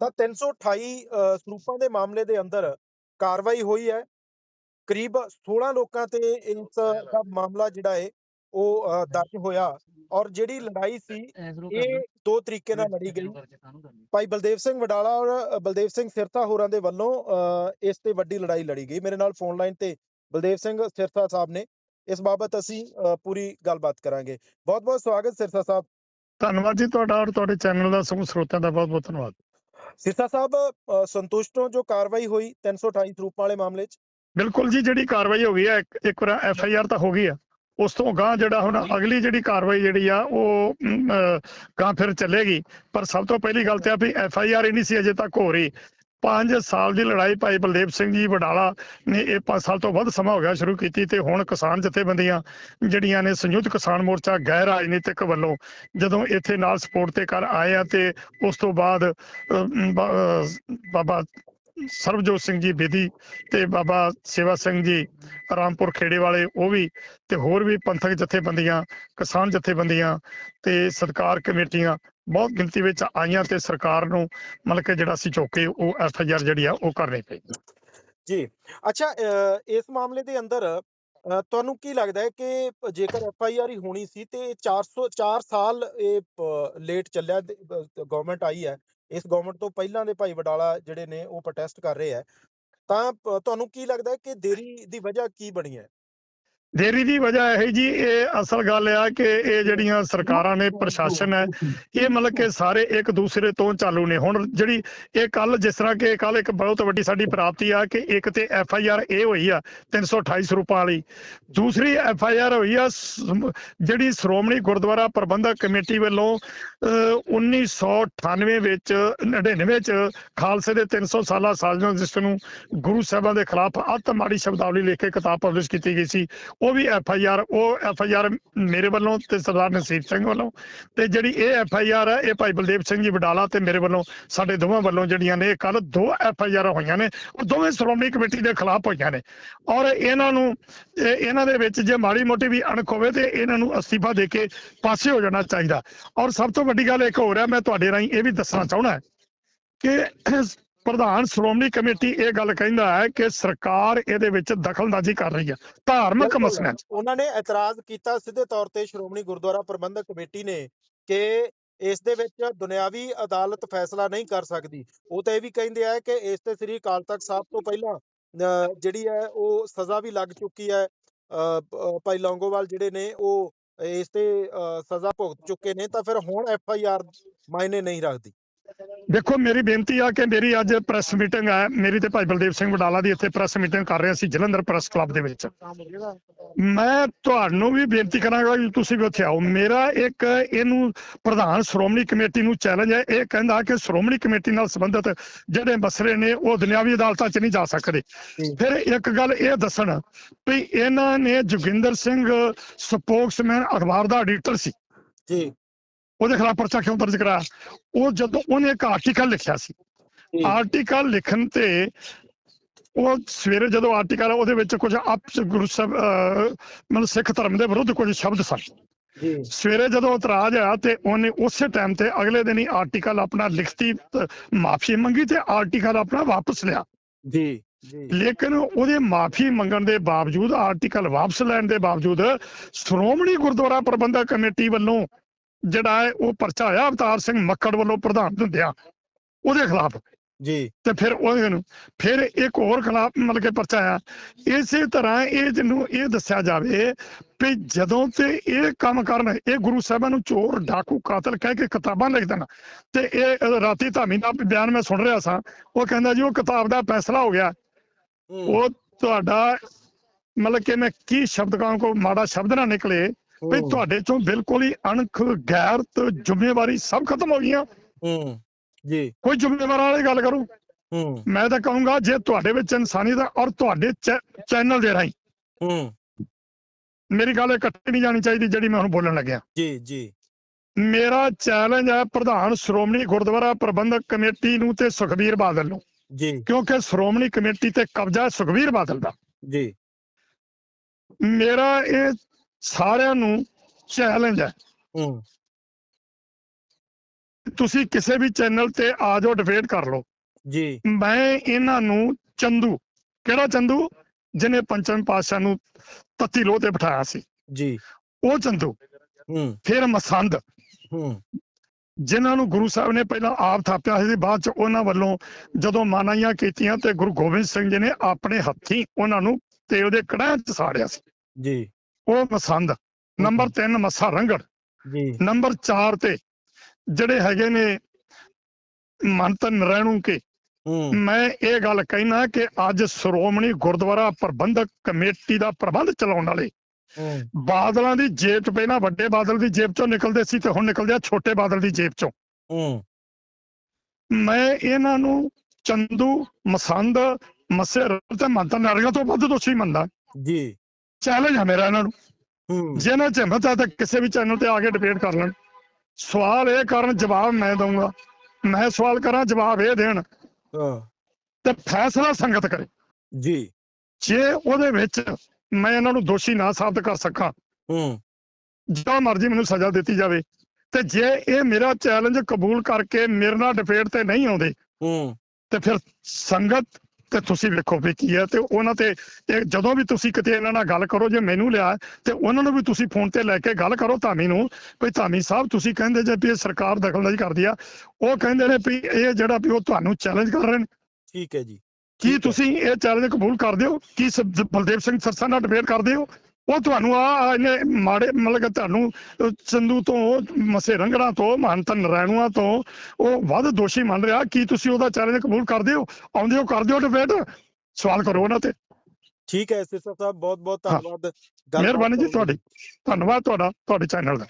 ਤਾਂ 328 ਅ, ਸਰੂਪਾਂ ਦੇ ਮਾਮਲੇ ਦੇ ਅੰਦਰ ਕਾਰਵਾਈ ਹੋਈ ਹੈ। ਕਰੀਬ 16 ਲੋਕਾਂ ਤੇ ਇਸ ਦਾ ਮਾਮਲਾ ਜਿਹੜਾ ਹੈ ਉਹ ਦਰਜ ਹੋਇਆ ਔਰ ਜਿਹੜੀ ਲੜਾਈ ਸੀ ਇਹ ਦੋ ਤਰੀਕੇ ਨਾਲ ਲੜੀ ਗਈ। ਭਾਈ ਬਲਦੇਵ ਸਿੰਘ ਵਡਾਲਾ ਔਰ ਬਲਦੇਵ ਸਿੰਘ ਸਿਰਸਾ ਹੋਰਾਂ ਦੇ ਵੱਲੋਂ ਇਸ ਤੇ ਵੱਡੀ ਲੜਾਈ ਲੜੀ ਗਈ। ਮੇਰੇ ਨਾਲ ਫੋਨ ਲਾਈਨ ਤੇ ਬਲਦੇਵ ਸਿੰਘ ਸਿਰਸਾ ਸਾਹਿਬ ਨੇ। ਇਸ ਬਾਬਤ ਅਸੀਂ ਪੂਰੀ ਗੱਲਬਾਤ ਕਰਾਂਗੇ। ਬਹੁਤ ਬਹੁਤ ਸਵਾਗਤ ਸਿਰਸਾ ਸਾਹਿਬ। ਧੰਨਵਾਦ ਜੀ ਤੁਹਾਡਾ ਔਰ ਤੁਹਾਡੇ ਚੈਨਲ ਦਾ ਸਮੂਹ ਸਰੋਤਿਆਂ ਦਾ ਬਹੁਤ ਬਹੁਤ ਧੰਨਵਾਦ। ਸਿਰਸਾ ਸਾਹਿਬ ਸੰਤੁਸ਼ਟ ਹੋ ਜੋ ਕਾਰਵਾਈ ਹੋਈ 328 ਸਰੂਪਾਂ ਵਾਲੇ ਮਾਮਲੇ 'ਚ? ਬਿਲਕੁਲ ਜੀ ਜਿਹੜੀ ਕਾਰਵਾਈ ਹੋ ਗਈ ਹੈ ਇੱਕ- ਵਾਰ ਐਫ ਆਈ ਆਰ ਤਾਂ ਹੋ ਗਈ ਆ ਉਸ ਤੋਂ ਗਾਂ ਜਿਹੜਾ ਹੁਣ ਅਗਲੀ ਜਿਹੜੀ ਕਾਰਵਾਈ ਜਿਹੜੀ ਆ ਉਹ ਗਾਂ ਫਿਰ ਚੱਲੇਗੀ। ਪਰ ਸਭ ਤੋਂ ਪਹਿਲੀ ਗੱਲ ਤੇ ਆ ਵੀ ਐਫ ਆਈ ਆਰ ਹੀ ਨਹੀਂ ਸੀ ਅਜੇ ਤੱਕ ਹੋ ਰਹੀ। 5 ਸਾਲ ਦੀ ਲੜਾਈ ਭਾਈ ਬਲਦੇਵ ਸਿੰਘ ਜੀ ਵਡਾਲਾ ਨੇ ਇਹ 5 ਸਾਲ ਤੋਂ ਵੱਧ ਸਮਾਂ ਹੋ ਗਿਆ ਸ਼ੁਰੂ ਕੀਤੀ ਤੇ ਹੁਣ ਕਿਸਾਨ ਜਥੇਬੰਦੀਆਂ ਜਿਹੜੀਆਂ ਨੇ ਸੰਯੁਕਤ ਕਿਸਾਨ ਮੋਰਚਾ ਗੈਰ ਰਾਜਨੀਤਿਕ ਵੱਲੋਂ ਜਦੋਂ ਇੱਥੇ ਨਾਲ ਸਪੋਰਟ ਤੇ ਕਰ ਆਏ ਆ ਤੇ ਉਸ ਤੋਂ ਬਾਅਦ ਬਾਬਾ ਸਰਬਜੋਤ ਸਿੰਘ ਜੀ ਬੇਦੀ ਤੇ ਬਾਬਾ ਸੇਵਾ ਸਿੰਘ ਜੀ, ਰਾਮਪੁਰ ਖੇੜੇ ਵਾਲੇ ਉਹ ਵੀ ਤੇ ਹੋਰ ਵੀ ਪੰਥਕ ਜਥੇਬੰਦੀਆਂ, ਕਿਸਾਨ ਜਥੇਬੰਦੀਆਂ ਤੇ ਸਤਕਾਰ ਕਮੇਟੀਆਂ ਬਹੁਤ ਗਿਣਤੀ ਵਿੱਚ ਆਈਆਂ ਤੇ ਸਰਕਾਰ ਨੂੰ ਮਤਲਬ ਕਿ ਜਿਹੜਾ ਸੀ ਚੌਕੇ ਉਹ ਐਫ ਆਈ ਆਰ ਜਿਹੜੀ ਆ ਉਹ ਕਰਨੀ ਪਈ। ਜੀ, ਅੱਛਾ ਇਸ ਮਾਮਲੇ ਦੇ ਅੰਦਰ ਤੁਹਾਨੂੰ ਕੀ ਲੱਗਦਾ ਹੈ ਕਿ ਜੇਕਰ ਐਫ ਆਈ ਆਰ ਹੀ ਹੋਣੀ ਸੀ ਤੇ 400 4 ਸਾਲ ਇਹ ਲੇਟ ਚੱਲਿਆ ਗਵਰਨਮੈਂਟ ਆਈ ਹੈ ਇਸ ਗਵਰਨਮੈਂਟ ਤੋਂ ਪਹਿਲਾਂ ਦੇ ਭਾਈ ਵਡਾਲਾ ਜਿਹੜੇ ਨੇ ਉਹ ਪ੍ਰੋਟੈਸਟ ਕਰ ਰਹੇ ਆ ਤਾਂ ਤੁਹਾਨੂੰ ਕੀ ਲੱਗਦਾ ਕਿ ਦੇਰੀ ਦੀ ਵਜ੍ਹਾ ਕੀ ਬਣੀ ਹੈ? ਦੇਰੀ ਦੀ ਵਜ੍ਹਾ ਇਹ ਜੀ ਇਹ ਅਸਲ ਗੱਲ ਆ ਕਿ ਇਹ ਜਿਹੜੀਆਂ ਸਰਕਾਰਾਂ ਨੇ ਪ੍ਰਸ਼ਾਸਨ ਹੈ ਇਹ ਮਤਲਬ ਕਿ ਸਾਰੇ ਇੱਕ ਦੂਸਰੇ ਤੋਂ ਚਾਲੂ ਨੇ। ਹੁਣ ਜਿਹੜੀ ਇਹ ਕੱਲ ਜਿਸ ਤਰ੍ਹਾਂ ਕਿ ਕੱਲ ਇੱਕ ਬਹੁਤ ਵੱਡੀ ਸਾਡੀ ਪ੍ਰਾਪਤੀ ਆ ਕਿ ਇੱਕ ਤੇ ਐਫ ਆਈ ਆਰ ਇਹ ਹੋਈ ਆ 328 ਸਰੂਪਾਂ ਵਾਲੀ। ਦੂਸਰੀ ਐਫ ਆਈ ਆਰ ਹੋਈ ਆ ਜਿਹੜੀ ਸ਼੍ਰੋਮਣੀ ਗੁਰਦੁਆਰਾ ਪ੍ਰਬੰਧਕ ਕਮੇਟੀ ਵੱਲੋਂ ਅਹ, 1998 ਵਿੱਚ 99 ਚ ਖਾਲਸੇ ਦੇ 300 ਸਾਲਾ ਸਾਜਨਾ ਜਿਸ ਨੂੰ ਗੁਰੂ ਸਾਹਿਬਾਂ ਦੇ ਖਿਲਾਫ ਅੱਤ ਮਾੜੀ ਸ਼ਬਦਾਵਲੀ ਲਿਖ ਕੇ ਕਿਤਾਬ ਪਬਲਿਸ਼ ਕੀਤੀ ਗਈ ਸੀ ਉਹ ਵੀ ਐਫ ਆਈ ਆਰ ਉਹ ਐਫ ਆਈ ਆਰ ਮੇਰੇ ਵੱਲੋਂ ਤੇ ਸਰਦਾਰ ਨਸੀਬ ਸਿੰਘ ਵੱਲੋਂ ਤੇ ਜਿਹੜੀ ਇਹ ਐਫ ਆਈ ਆਰ ਹੈ ਇਹ ਭਾਈ ਬਲਦੇਵ ਸਿੰਘ ਜੀ ਵਡਾਲਾ ਤੇ ਮੇਰੇ ਵੱਲੋਂ, ਸਾਡੇ ਦੋਵਾਂ ਵੱਲੋਂ ਜਿਹੜੀਆਂ ਨੇ, ਕੱਲ ਦੋ ਐਫ ਆਈ ਆਰ ਹੋਈਆਂ ਨੇ, ਉਹ ਦੋਵੇਂ ਸ਼੍ਰੋਮਣੀ ਕਮੇਟੀ ਦੇ ਖਿਲਾਫ ਹੋਈਆਂ ਨੇ। ਔਰ ਇਹਨਾਂ ਨੂੰ ਇਹਨਾਂ ਦੇ ਵਿੱਚ ਜੇ ਮਾੜੀ ਮੋਟੀ ਵੀ ਅਣਖ ਹੋਵੇ ਤੇ ਇਹਨਾਂ ਨੂੰ ਅਸਤੀਫਾ ਦੇ ਕੇ ਪਾਸੇ ਹੋ ਜਾਣਾ ਚਾਹੀਦਾ। ਔਰ ਸਭ ਤੋਂ ਵੱਡੀ ਗੱਲ ਇੱਕ ਹੋਰ ਹੈ ਮੈਂ ਤੁਹਾਡੇ ਰਾਹੀਂ ਇਹ ਵੀ ਦੱਸਣਾ ਚਾਹੁੰਦਾ ਕਿ ਪ੍ਰਧਾਨ ਸ਼੍ਰੋਮਣੀ ਕਮੇਟੀ ਇਹ ਗੱਲ ਕਹਿੰਦਾ ਹੈ ਕਿ ਸਰਕਾਰ ਇਹਦੇ ਵਿੱਚ ਦਖਲਅੰਦਾਜ਼ੀ ਕਰ ਰਹੀ ਹੈ। ਧਾਰਮਿਕ। ਮਸਲਿਆਂ 'ਚ। ਉਹਨਾਂ ਨੇ ਇਤਰਾਜ਼ ਕੀਤਾ ਸਿੱਧੇ ਤੌਰ ਤੇ ਸ਼੍ਰੋਮਣੀ ਗੁਰਦੁਆਰਾ ਪ੍ਰਬੰਧਕ ਕਮੇਟੀ ਨੇ ਕਿ ਇਸ ਦੇ ਵਿੱਚ ਦੁਨਿਆਵੀ ਅਦਾਲਤ ਫੈਸਲਾ ਨਹੀਂ ਕਰ ਸਕਦੀ। ਉਹ ਤਾਂ ਇਹ ਵੀ ਕਹਿੰਦੇ ਆ ਕਿ ਇਸ ਤੇ ਸ੍ਰੀ ਅਕਾਲ ਤਖਤ ਸਾਹਿਬ ਤੋਂ ਪਹਿਲਾਂ ਜਿਹੜੀ ਹੈ ਉਹ ਸਜ਼ਾ ਵੀ ਲੱਗ ਚੁੱਕੀ ਹੈ। ਭਾਈ ਲੌਂਗੋਵਾਲ ਜਿਹੜੇ ਨੇ ਉਹ ਇਸ ਤੇ ਸਜ਼ਾ ਭੁਗਤ ਚੁੱਕੇ ਨੇ ਤਾਂ ਫਿਰ ਹੁਣ ਐਫ ਆਈ ਆਰ ਮਾਇਨੇ ਨਹੀਂ ਰੱਖਦੀ। ਦੇਖੋ ਮੇਰੀ ਬੇਨਤੀ ਆ ਕਿ ਮੇਰੀ ਅੱਜ ਪ੍ਰੈਸ ਮੀਟਿੰਗ ਹੈ ਮੇਰੀ ਤੇ ਭਾਈ ਬਲਦੇਵ ਸਿੰਘ ਵਡਾਲਾ ਦੀ ਇੱਥੇ ਪ੍ਰੈਸ ਮੀਟਿੰਗ ਕਰ ਰਹੇ ਸੀ ਜਲੰਧਰ ਪ੍ਰੈਸ ਕਲੱਬ ਦੇ ਵਿੱਚ। ਮੈਂ ਤੁਹਾਨੂੰ ਵੀ ਬੇਨਤੀ ਕਰਾਂਗਾ ਕਿ ਤੁਸੀਂ ਵੀ ਉੱਥੇ ਆਓ। ਮੇਰਾ ਇੱਕ ਇਹਨੂੰ ਪ੍ਰਧਾਨ ਸ਼੍ਰੋਮਣੀ ਕਮੇਟੀ ਨੂੰ ਚੈਲੰਜ ਹੈ। ਇਹ ਕਹਿੰਦਾ ਕਿ ਸ਼੍ਰੋਮਣੀ ਕਮੇਟੀ ਨਾਲ ਸੰਬੰਧਿਤ ਜਿਹੜੇ ਮਸਲੇ ਨੇ ਉਹ ਦੁਨਿਆਵੀ ਅਦਾਲਤਾਂ 'ਚ ਨਹੀਂ ਜਾ ਸਕਦੇ। ਫਿਰ ਇੱਕ ਗੱਲ ਇਹ ਦੱਸਣ ਵੀ ਇਹਨਾਂ ਨੇ ਜੋਗਿੰਦਰ ਸਿੰਘ ਸਪੋਕਸਮੈਨ ਅਖਬਾਰ ਦਾ ਐਡੀਟਰ ਸੀ। ਜੀ। ਉਹਦੇ ਖਿਲਾਫ ਪਰਚਾ ਕਿਉਂ ਦਰਜ ਕਰਾਇਆ? ਉਹ ਜਦੋਂ ਉਹਨੇ ਇੱਕ ਆਰਟੀਕਲ ਲਿਖਿਆ ਸੀ। ਆਰਟੀਕਲ ਲਿਖਣ ਤੇ ਉਹ ਸਵੇਰੇ ਜਦੋਂ ਆਰਟੀਕਲ ਉਹਦੇ ਵਿੱਚ ਕੁਝ ਆਪ ਗੁਰੂ ਸਾਹਿਬ ਮਤਲਬ ਸਿੱਖ ਧਰਮ ਦੇ ਵਿਰੁੱਧ ਕੁਝ ਸ਼ਬਦ ਸਨ। ਜੀ। ਸਵੇਰੇ ਜਦੋਂ ਇਤਰਾਜ਼ ਆਇਆ ਤੇ ਉਹਨੇ ਉਸੇ ਟਾਈਮ ਤੇ ਅਗਲੇ ਦਿਨ ਹੀ ਆਰਟੀਕਲ ਆਪਣਾ ਲਿਖਤੀ ਮਾਫੀ ਮੰਗੀ ਤੇ ਆਰਟੀਕਲ ਆਪਣਾ ਵਾਪਸ ਲਿਆ। ਜੀ। ਲੇਕਿਨ ਉਹਦੇ ਮਾਫੀ ਮੰਗਣ ਦੇ ਬਾਵਜੂਦ ਆਰਟੀਕਲ ਵਾਪਸ ਲੈਣ ਦੇ ਬਾਵਜੂਦ ਸ਼੍ਰੋਮਣੀ ਗੁਰਦੁਆਰਾ ਪ੍ਰਬੰਧਕ ਕਮੇਟੀ ਵੱਲੋਂ ਜਿਹੜਾ ਹੈ ਉਹ ਪਰਚਾ ਆਇਆ ਅਵਤਾਰ ਸਿੰਘ ਮੱਕੜ ਵੱਲੋਂ ਪ੍ਰਧਾਨ ਦਿੰਦਿਆਂ ਉਹਦੇ ਖਿਲਾਫ। ਜੀ। ਤੇ ਫਿਰ ਉਹਦੇ ਨੂੰ ਫਿਰ ਇੱਕ ਹੋਰ ਖਿਲਾਫ ਮਤਲਬ ਕਿ ਪਰਚਾ ਆਇਆ। ਇਸੇ ਤਰ੍ਹਾਂ ਇਹ ਜਿਹਨੂੰ ਇਹ ਦੱਸਿਆ ਜਾਵੇ ਵੀ ਜਦੋਂ ਤੇ ਇਹ ਕੰਮ ਕਰਨ ਇਹ ਗੁਰੂ ਸਾਹਿਬਾਂ ਨੂੰ ਚੋਰ ਡਾਕੂ ਕਾਤਲ ਕਹਿ ਕੇ ਕਿਤਾਬਾਂ ਲਿਖ ਦੇਣ ਤੇ ਇਹ ਰਾਤੀ ਧਾਮੀ ਦਾ ਬਿਆਨ ਮੈਂ ਸੁਣ ਰਿਹਾ ਸਾਂ ਉਹ ਕਹਿੰਦਾ ਜੀ ਉਹ ਕਿਤਾਬ ਦਾ ਫੈਸਲਾ ਹੋ ਗਿਆ। ਉਹ ਤੁਹਾਡਾ ਮਤਲਬ ਕਿ ਮੈਂ ਕੀ ਸ਼ਬਦ ਕਹਾਂ ਕੋ ਮਾੜਾ ਸ਼ਬਦ ਨਾ ਨਿਕਲੇ। ਵੀ ਤੁਹਾਡੇ ਚੋਂ ਬਿਲਕੁਲ ਹੀ ਅਣਖ ਗੈਰਤ ਜ਼ਿੰਮੇਵਾਰੀ ਸਭ ਖਤਮ ਹੋ ਗਈਆਂ। ਹੂੰ ਜੀ। ਕੋਈ ਜ਼ਿੰਮੇਵਾਰ ਵਾਲੀ ਗੱਲ ਕਰੂ? ਹੂੰ। ਮੈਂ ਤਾਂ ਕਹੂੰਗਾ ਜੇ ਤੁਹਾਡੇ ਵਿੱਚ ਇਨਸਾਨੀਅਤ ਹੈ ਔਰ ਤੁਹਾਡੇ ਚੈਨਲ ਦੇ ਰਾਹੀਂ। ਹੂੰ। ਮੇਰੀ ਗੱਲ ਇਕੱਠੀ ਨਹੀਂ ਜਾਣੀ ਚਾਹੀਦੀ ਜਿਹੜੀ ਮੈਂ ਹੁਣ ਬੋਲਣ ਲੱਗਿਆ। ਜੀ ਜੀ। ਮੇਰਾ ਚੈਲੰਜ ਹੈ ਪ੍ਰਧਾਨ ਸ਼੍ਰੋਮਣੀ ਗੁਰਦੁਆਰਾ ਪ੍ਰਬੰਧਕ ਕਮੇਟੀ ਨੂੰ ਤੇ ਸੁਖਬੀਰ ਬਾਦਲ ਨੂੰ। ਜੀ। ਕਿਉਂਕਿ ਸ਼੍ਰੋਮਣੀ ਕਮੇਟੀ ਤੇ ਕਬਜ਼ਾ ਸੁਖਬੀਰ ਬਾਦਲ ਦਾ। ਜੀ। ਮੇਰਾ ਇਹ ਸਾਰਿਆਂ ਨੂੰ ਚੈਲੰਜ ਹੈ। ਹੂੰ। ਤੁਸੀਂ ਕਿਸੇ ਵੀ ਚੈਨਲ ਤੇ ਆ ਜਾਓ ਡਿਬੇਟ ਕਰ ਲਓ। ਜੀ। ਮੈਂ ਇਹਨਾਂ ਨੂੰ ਚੰਦੂ ਕਿਹੜਾ ਚੰਦੂ? ਜਿਹਨੇ ਪੰਚਮ ਪਾਤਸ਼ਾਹ ਨੂੰ ਤੱਤੀ ਲੋਹ ਤੇ ਬਿਠਾਇਆ ਸੀ। ਜੀ। ਉਹ ਚੰਦੂ। ਹੂੰ। ਫਿਰ ਮਸੰਦ। ਹੂੰ। ਜਿਨ੍ਹਾਂ ਨੂੰ ਗੁਰੂ ਸਾਹਿਬ ਨੇ ਪਹਿਲਾਂ ਆਪ ਥਾਪਿਆ ਸੀ ਬਾਅਦ ਚ ਉਹਨਾਂ ਵੱਲੋਂ ਜਦੋਂ ਮਾਨਾਈਆਂ ਕੀਤੀਆਂ ਤੇ ਗੁਰੂ ਗੋਬਿੰਦ ਸਿੰਘ ਜੀ ਨੇ ਆਪਣੇ ਹੱਥੀਂ ਉਹਨਾਂ ਨੂੰ ਤੇਲ ਦੇ ਕੜਾਹ ਚ ਸਾੜਿਆ ਸੀ। ਜੀ। ਉਹ ਮਸੰਦ। ਨੰਬਰ 3 ਮੱਸਾ ਰੰਗੜ। ਜੀ। ਨੰਬਰ 4 ਤੇ ਜਿਹੜੇ ਹੈਗੇ ਨੇ ਮੰਤ ਨਰੈਣੂ ਕੇ। ਮੈਂ ਇਹ ਗੱਲ ਕਹਿਣਾ ਕਿ ਅੱਜ ਸ਼੍ਰੋਮਣੀ ਗੁਰਦੁਆਰਾ ਪ੍ਰਬੰਧਕ ਕਮੇਟੀ ਦਾ ਪ੍ਰਬੰਧ ਚਲਾਉਣ ਵਾਲੇ ਬਾਦਲਾਂ ਦੀ ਜੇਬ ਚ ਪਹਿਲਾਂ ਵੱਡੇ ਬਾਦਲ ਦੀ ਜੇਬ ਚੋਂ ਨਿਕਲਦੇ ਸੀ ਤੇ ਹੁਣ ਨਿਕਲਦੇ ਆ ਛੋਟੇ ਬਾਦਲ ਦੀ ਜੇਬ ਚੋਂ। ਮੈਂ ਇਹਨਾਂ ਨੂੰ ਚੰਦੂ ਮਸੰਦ ਮੱਸੇ ਤੇ ਮੰਤਨ ਨਾਰੀਆਂ ਤੋਂ ਵੱਧ ਦੋਸ਼ੀ ਮੰਨਦਾ ਜੀ। ਚੈਲੰਜ ਹੈ ਮੇਰਾ ਇਹਨਾਂ ਨੂੰ। ਹੂੰ। ਜੇ ਇਹਨਾਂ ਚ ਹਿੰਮਤ ਹੈ ਤਾਂ ਕਿਸੇ ਵੀ ਚੈਨਲ ਤੇ ਆ ਕੇ ਡਿਬੇਟ ਕਰ ਲੈਣ। ਸਵਾਲ ਇਹ ਕਰਨ ਜਵਾਬ ਮੈਂ ਦਊਂਗਾ। ਮੈਂ ਸਵਾਲ ਕਰਾਂ ਜਵਾਬ ਇਹ ਦੇਣ ਹਾਂ। ਤੇ ਫੈਸਲਾ ਸੰਗਤ ਕਰੇ। ਜੀ। ਜੇ ਉਹਦੇ ਵਿੱਚ ਮੈਂ ਇਹਨਾਂ ਨੂੰ ਦੋਸ਼ੀ ਨਾ ਸਾਬਤ ਕਰ ਸਕਾਂ ਹੂੰ। ਜੋ ਮਰਜ਼ੀ ਮੈਨੂੰ ਸਜ਼ਾ ਦਿੱਤੀ ਜਾਵੇ ਤੇ ਜੇ ਇਹ ਮੇਰਾ ਚੈਲੰਜ ਕਬੂਲ ਕਰਕੇ ਮੇਰੇ ਨਾਲ ਡਿਬੇਟ ਤੇ ਨਹੀਂ ਆਉਂਦੇ ਹੂੰ। ਤੇ ਫਿਰ ਸੰਗਤ ਤੇ ਤੁਸੀਂ ਵੇਖੋ ਵੀ ਕੀ ਹੈ ਤੇ ਉਹਨਾਂ ਤੇ ਜਦੋਂ ਵੀ ਤੁਸੀਂ ਕਿਤੇ ਇਹਨਾਂ ਨਾਲ ਗੱਲ ਕਰੋ ਜੇ ਮੈਨੂੰ ਲਿਆ ਤੇ ਉਹਨਾਂ ਨੂੰ ਵੀ ਤੁਸੀਂ ਫੋਨ ਤੇ ਲੈ ਕੇ ਗੱਲ ਕਰੋ ਧਾਮੀ ਨੂੰ ਵੀ ਧਾਮੀ ਸਾਹਿਬ ਤੁਸੀਂ ਕਹਿੰਦੇ ਜੇ ਵੀ ਇਹ ਸਰਕਾਰ ਦਖਲਅੰਦਾਜ਼ੀ ਕਰਦੀ ਆ ਉਹ ਕਹਿੰਦੇ ਨੇ ਵੀ ਇਹ ਜਿਹੜਾ ਵੀ ਉਹ ਤੁਹਾਨੂੰ ਚੈਲੰਜ ਕਰ ਰਹੇ ਨੇ। ਠੀਕ ਹੈ ਜੀ। ਕੀ। ਤੁਸੀਂ ਇਹ ਚੈਲੰਜ ਕਬੂਲ ਕਰਦੇ ਹੋ? ਕੀ ਬਲਦੇਵ ਸਿੰਘ ਸਰਸਾ ਨਾਲ ਡਿਬੇਟ ਕਰਦੇ ਹੋ? ਉਹ ਤੁਹਾਨੂੰ ਆ ਇਹਨੇ ਮਾੜੇ ਮਤਲਬ ਕਿ ਤੁਹਾਨੂੰ ਚੰਦੂ ਤੋਂ ਮਸੇ ਰੰਗੜਾ ਤੋਂ ਮਹੰਤ ਨਰੈਣੂਆਂ ਤੋਂ ਉਹ ਵੱਧ ਦੋਸ਼ੀ ਮੰਨ ਰਿਹਾ। ਕੀ ਤੁਸੀਂ ਉਹਦਾ ਚੈਲੰਜ ਕਬੂਲ ਕਰਦੇ ਹੋ? ਆਉਂਦੇ ਹੋ ਕਰਦੇ ਹੋ ਡਿਬੇਟ ਸਵਾਲ ਕਰੋ ਉਹਨਾਂ ਤੇ। ਠੀਕ ਹੈ ਐਸਐਸਓ ਸਾਹਿਬ ਬਹੁਤ ਬਹੁਤ। ਧੰਨਵਾਦ। ਮਿਹਰਬਾਨੀ ਜੀ। ਤੁਹਾਡੀ। ਧੰਨਵਾਦ ਤੁਹਾਡਾ ਤੁਹਾਡੇ ਚੈਨਲ ਦਾ।